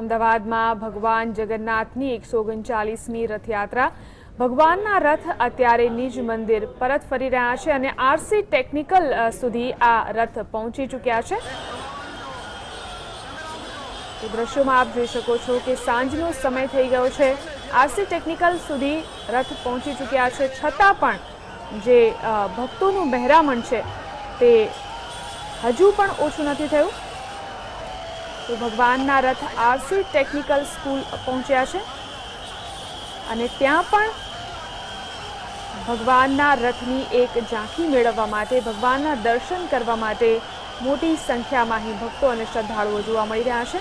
અમદાવાદમાં ભગવાન જગન્નાથની એકસો ઓગણચાલીસમી રથયાત્રા. ભગવાનના રથ અત્યારે નિજ મંદિર પરત ફરી રહ્યા છે અને આરસી ટેકનિકલ સુધી આ રથ પહોંચી ચૂક્યા છે. તો દ્રશ્યોમાં આપ જોઈ શકો છો કે સાંજનો સમય થઈ ગયો છે. આરસી ટેકનિકલ સુધી રથ પહોંચી ચૂક્યા છે. છતાં પણ જે ભક્તોનું બહેરામણ છે તે હજુ પણ ઓછું નથી થયું. તો ભગવાનના રથ આરસી ટેકનિકલ સ્કૂલ પહોંચ્યા છે. અને ત્યાં પણ ભગવાનના રથની એક ઝાંખી મેળવવા માટે, ભગવાનના દર્શન કરવા માટે મોટી સંખ્યામાં અહીં ભક્તો અને શ્રદ્ધાળુઓ જોવા મળી રહ્યા છે.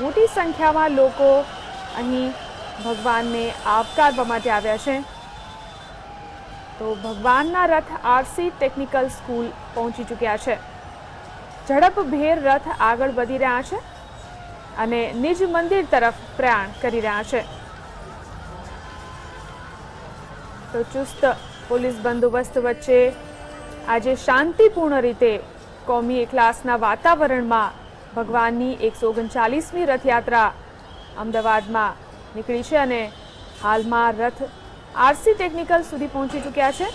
મોટી સંખ્યામાં લોકો અહીં ભગવાનને આવકારવા માટે આવ્યા છે. તો ભગવાનના રથ આરસી ટેકનિકલ સ્કૂલ પહોંચી ચૂક્યા છે. ઝડપભેર રથ આગળ વધી રહ્યા છે અને નિજ મંદિર તરફ પ્રયાણ કરી રહ્યા છે. તો ચુસ્ત પોલીસ બંદોબસ્ત વચ્ચે આજે શાંતિપૂર્ણ રીતે કોમી ક્લાસના વાતાવરણમાં ભગવાનની એકસો ઓગણચાલીસમી રથયાત્રા અમદાવાદમાં નીકળી છે અને હાલમાં રથ આરસી ટેકનિકલ સુધી પહોંચી ચૂક્યા છે.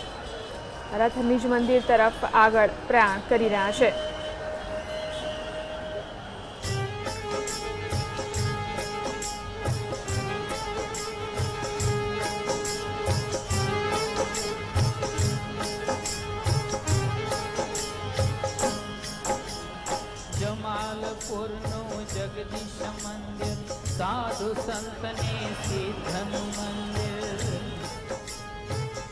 રથ નિજ મંદિર તરફ આગળ પ્રયાણ કરી રહ્યા છે. જમાલપુરનું જગદીશ મંદિર સાધુ સંતને સિદ્ધનું મંદિર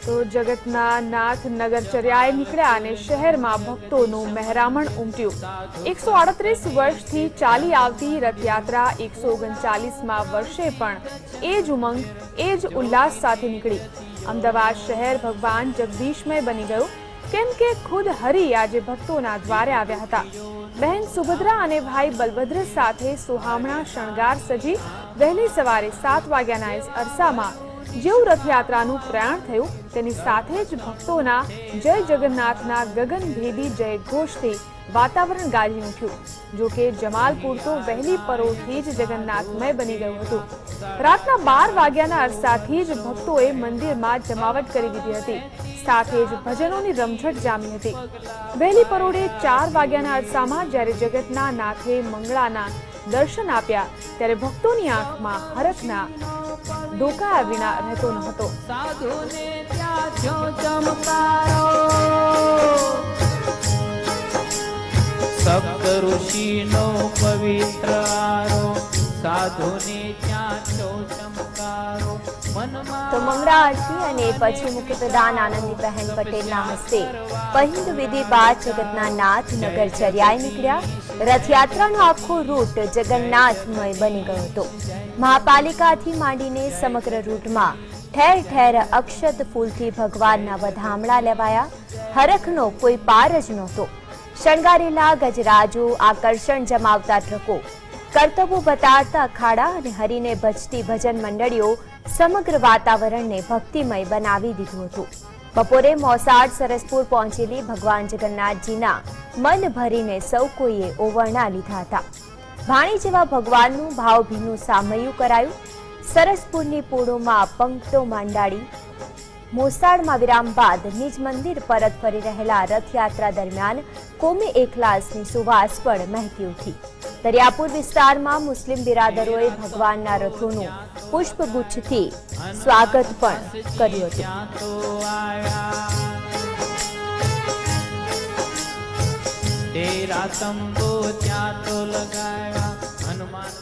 તો જગતના નાથ નગરચર્યાએ નીકળ્યા અને શહેરમાં ભક્તોનું મહેરામણ ઉમટ્યું. એકસો આડત્રીસ વર્ષથી ચાલી આવતી રથયાત્રા એકસો ઓગણચાલીસમાં વર્ષે પણ એ જ ઉમંગ, એ જ ઉલ્લાસ સાથે નીકળી. અમદાવાદ શહેર ભગવાન જગદીશમય બની ગયું. કેમ કે ખુદ હરિ આજે ભક્તોના દ્વારે આવ્યા હતા. બહેન સુભદ્રા અને ભાઈ બલભદ્ર સાથે સુહામણા શણગાર સજી વહેલી સવારે સાત વાગ્યાના અરસામાં જેવું રથયાત્રાનું પ્રયાણ થયું, તેની સાથે જ ભક્તોના જય જગન્નાથના ગગનભેદી જય ઘોષથી વાતાવરણ ગાજી ઉઠ્યું. જો કે જમાલપુર તો વહેલી પરોઢથી જ જગન્નાથમય બની ગયું હતું. રાતના બાર વાગ્યાના અરસાથી જ ભક્તોએ મંદિરમાં જમાવટ કરી દીધી હતી. સાથે જ ભજનોની રમઝટ જામી હતી. વહેલી પરોઢે ચાર વાગ્યાના અરસામાં જ્યારે જગતના નાથે મંગળાના દર્શન આપ્યા, ત્યારે ભક્તોની આંખમાં હરખના ડોકા વિના રહેતો ન હતો. સપ્ત ઋષિનો પવિત્ર તો મંગળા અને પછી મુક્તદાન આનંદી બહેન પટેલના હસ્તે પહિંદ વિધિ બાદ જગતના નાથ નગરચર્યાએ નીકળ્યા. રથયાત્રાનો આખો રૂટ જગન્નાથમય બની ગયો હતો. મહાપાલિકાથી માંડીને સમગ્ર રૂટમાં ઠેર ઠેર અક્ષત ફૂલથી ભગવાનના વધામણા લેવાયા. હરખનો કોઈ પાર જ નહોતો. શણગારેલા ગજરાજો, આકર્ષણ જમાવતા ટ્રકો કર્તવ્યો બતાડતા અખાડા અને હરિને ભજતી ભજન મંડળીઓ સમગ્ર વાતાવરણને ભક્તિમય બનાવી દીધું હતું. બપોરે મોસાળ સરસપુર પહોંચેલી ભગવાન જગન્નાથજીના મન ભરીને સૌ કોઈએ ઓવરણા લીધા હતા. ભાણી જેવા ભગવાનનું ભાવભીનું સામયું કરાયું. સરસપુરની પૂળોમાં પંક્તો માંડાડી મોસાળમાં વિરામ બાદ નિજ મંદિર પરત ફરી રહેલા રથયાત્રા દરમિયાન કોમી એકલાસની સુવાસ પણ મહેકી ઉઠી. દરિયાપુર વિસ્તારમાં મુસ્લિમ બિરાદરોએ ભગવાનના રથોનું પુષ્પગુચ્છથી સ્વાગત પણ કર્યું હતું. તેરા તંબુ ત્યાં તો લગાયા, હનુમાન